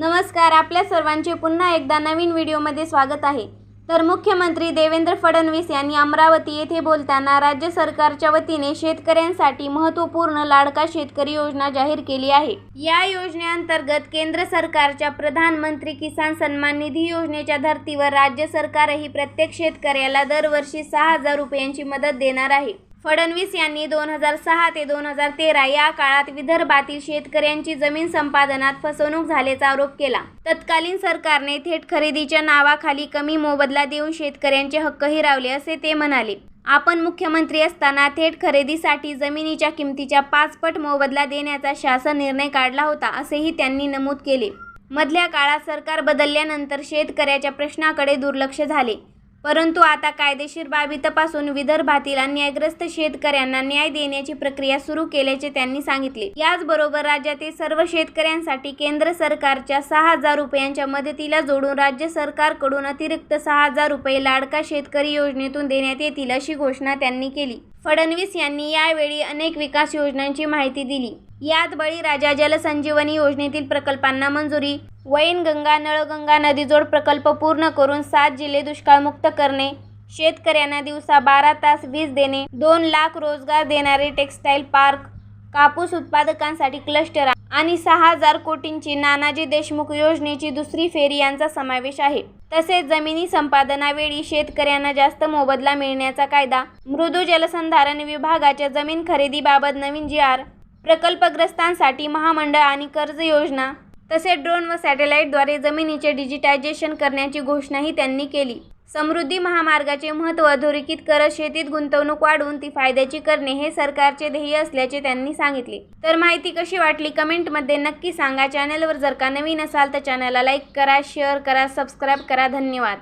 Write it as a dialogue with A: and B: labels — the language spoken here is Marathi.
A: नमस्कार आपल्या सर्वांचे पुन्हा एकदा नवीन व्हिडिओमध्ये स्वागत आहे. तर मुख्यमंत्री देवेंद्र फडणवीस यांनी अमरावती येथे बोलताना राज्य सरकारच्या वतीने शेतकऱ्यांसाठी महत्त्वपूर्ण लाडका शेतकरी योजना जाहीर केली आहे. या योजनेअंतर्गत केंद्र सरकारच्या प्रधानमंत्री किसान सन्मान निधी योजनेच्या धर्तीवर राज्य सरकारही प्रत्येक शेतकऱ्याला दरवर्षी सहा हजार रुपयांची मदत देणार आहे. फडणवीस यांनी दोन हजार सहा ते दोन हजार तेरा या काळात विदर्भातील शेतकऱ्यांची जमीन संपादनात फसवणूक झाल्याचा आरोप केला. तत्कालीन सरकारने थेट खरेदीच्या नावाखाली कमी मोबदला देऊन शेतकऱ्यांचे हक्क हिरावले असे ते म्हणाले. आपण मुख्यमंत्री असताना थेट खरेदीसाठी जमिनीच्या किमतीच्या पाचपट मोबदला देण्याचा शासन निर्णय काढला होता असेही त्यांनी नमूद केले. मधल्या काळात सरकार बदलल्यानंतर शेतकऱ्याच्या प्रश्नाकडे दुर्लक्ष झाले. परंतु आता कायदेशीर बाबी तपासून विदर्भातील अन्यायग्रस्त शेतकऱ्यांना न्याय देण्याची प्रक्रिया सुरू केल्याचे त्यांनी सांगितले. याचबरोबर राज्यातील सर्व शेतकऱ्यांसाठी केंद्र सरकारच्या सहा हजार रुपयांच्या मदतीला जोडून राज्य सरकारकडून अतिरिक्त सहा हजार रुपये लाडका शेतकरी योजनेतून देण्यात येतील अशी घोषणा त्यांनी केली. फडणवीस यांनी यावेळी अनेक विकास योजनांची माहिती दिली. यात बळीराजा जलसंजीवनी योजनेतील प्रकल्पांना मंजुरी वैनगंगा नळगंगा नदीजोड प्रकल्प पूर्ण करून सात जिल्हे दुष्काळमुक्त करणे शेतकऱ्यांना दिवसा बारा तास वीज देणे दोन लाख रोजगार देणारे टेक्स्टाईल पार्क कापूस उत्पादकांसाठी क्लस्टर आणि सहा हजार कोटींची नानाजी देशमुख योजनेची दुसरी फेरी यांचा समावेश आहे. तसेच जमिनी संपादनावेळी शेतकऱ्यांना जास्त मोबदला मिळण्याचा कायदा मृदू जलसंधारण विभागाच्या जमीन खरेदीबाबत नवीन जी आर प्रकल्पग्रस्तांसाठी महामंडळ आणि कर्ज योजना तसेच ड्रोन व सॅटेलाईटद्वारे जमिनीचे डिजिटायझेशन करण्याची घोषणाही त्यांनी केली. समृद्धी महामार्गाचे महत्त्व अधोरेखित करत शेतीत गुंतवणूक वाढवून ती फायद्याची करणे हे सरकारचे ध्येय असल्याचे त्यांनी सांगितले. तर माहिती कशी वाटली कमेंटमध्ये नक्की सांगा. चॅनलवर जर का नवीन असाल तर चॅनलला लाईक करा शेअर करा सबस्क्राईब करा. धन्यवाद.